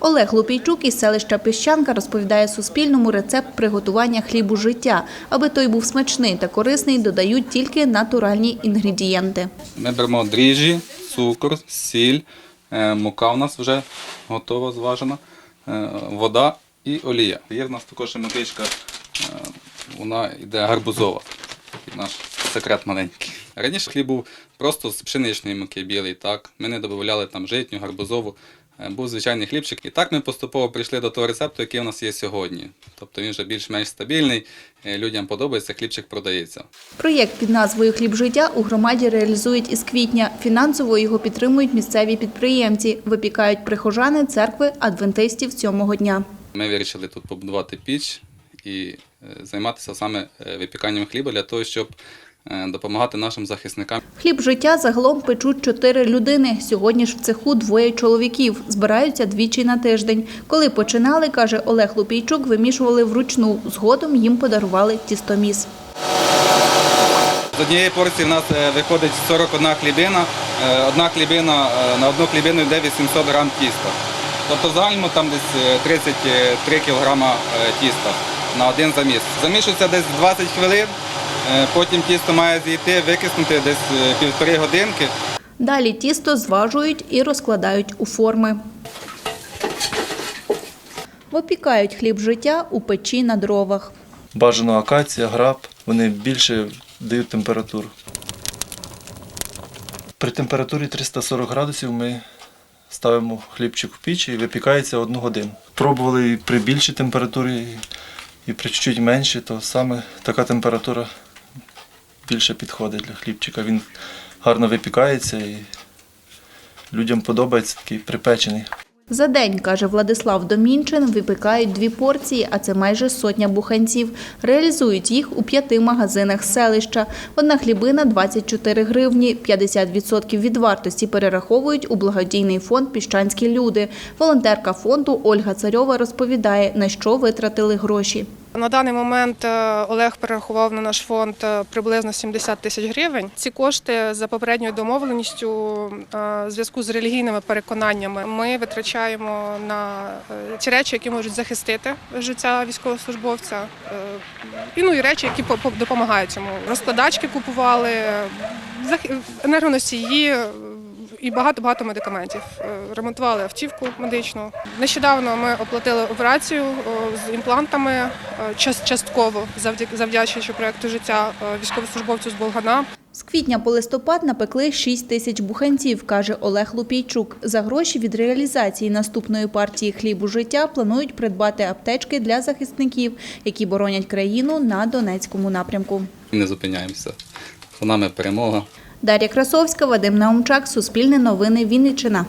Олег Лупійчук із селища Піщанка розповідає Суспільному рецепт приготування хлібу життя. Аби той був смачний та корисний, додають тільки натуральні інгредієнти. Ми беремо дріжджі, цукор, сіль, е, мука у нас вже готова, зважена, е, вода і олія. Є в нас також і мукичка, е, вона йде гарбузова. Наш секрет маленький. Раніше хліб був просто з пшеничної муки білий, так. Ми не додавали там житню, гарбузову. Е, Був звичайний хлібчик. І так ми поступово прийшли до того рецепту, який у нас є сьогодні. Тобто він вже більш-менш стабільний, е, людям подобається, хлібчик продається. Проєкт під назвою Хліб життя у громаді реалізують із квітня. Фінансово його підтримують місцеві підприємці. Випікають прихожани церкви адвентистів сьомого дня. Ми вирішили тут побудувати піч і е, займатися саме випіканням хліба для того, щоб допомагати нашим захисникам. Хліб життя загалом печуть чотири людини. Сьогодні ж в цеху двоє чоловіків. Збираються двічі на тиждень. Коли починали, каже Олег Лупійчук, вимішували вручну. Згодом їм подарували тістоміс. З однієї порції в нас е, виходить 41 хлібина. Е, Одна хлібина е, на одну хлібину йде 800 грам тіста. Тобто в загальному там десь е, 33 кілограма е, тіста на один заміс. Замішується десь 20 хвилин, е, потім тісто має зійти, викиснути десь е, півтори годинки. Далі тісто зважують і розкладають у форми. Випікають хліб життя у печі на дровах. Бажано акація, граб, вони більше дають температуру. При температурі 340 градусів ми ставимо хлібчик в піч і випікається одну годину. Пробували і при більшій температурі, і- при чуть меншій, то саме така температура більше підходить для хлібчика. Він гарно випікається і людям подобається такий припечений. За день, каже Владислав Домінчин, випікають дві порції, а це майже сотня буханців. Реалізують їх у п'яти магазинах селища. Одна хлібина – 24 гривні, 50% від вартості перераховують у благодійний фонд «Піщанські люди». Волонтерка фонду Ольга Царьова розповідає, на що витратили гроші. На даний момент е, Олег перерахував на наш фонд е, приблизно 70 тисяч гривень. Ці кошти за попередньою домовленістю е, в зв'язку з релігійними переконаннями ми витрачаємо на ті речі, які можуть захистити життя військовослужбовця, і ну і речі, які по- по- допомагають йому. Розкладачки купували, енергоносії. Е, І багато багато медикаментів. Е, Ремонтували автівку медичну. Нещодавно ми оплатили операцію з імплантами е, частково завдяки завдячуючи проекту життя е, військовослужбовцю з Болгана. З квітня по листопад напекли 6 тисяч буханців, каже Олег Лупійчук. За гроші від реалізації наступної партії хлібу життя планують придбати аптечки для захисників, які боронять країну на Донецькому напрямку. Не зупиняємося. За нами перемога. Дар'я Красовська, Вадим Наумчак, Суспільне новини, Вінниччина.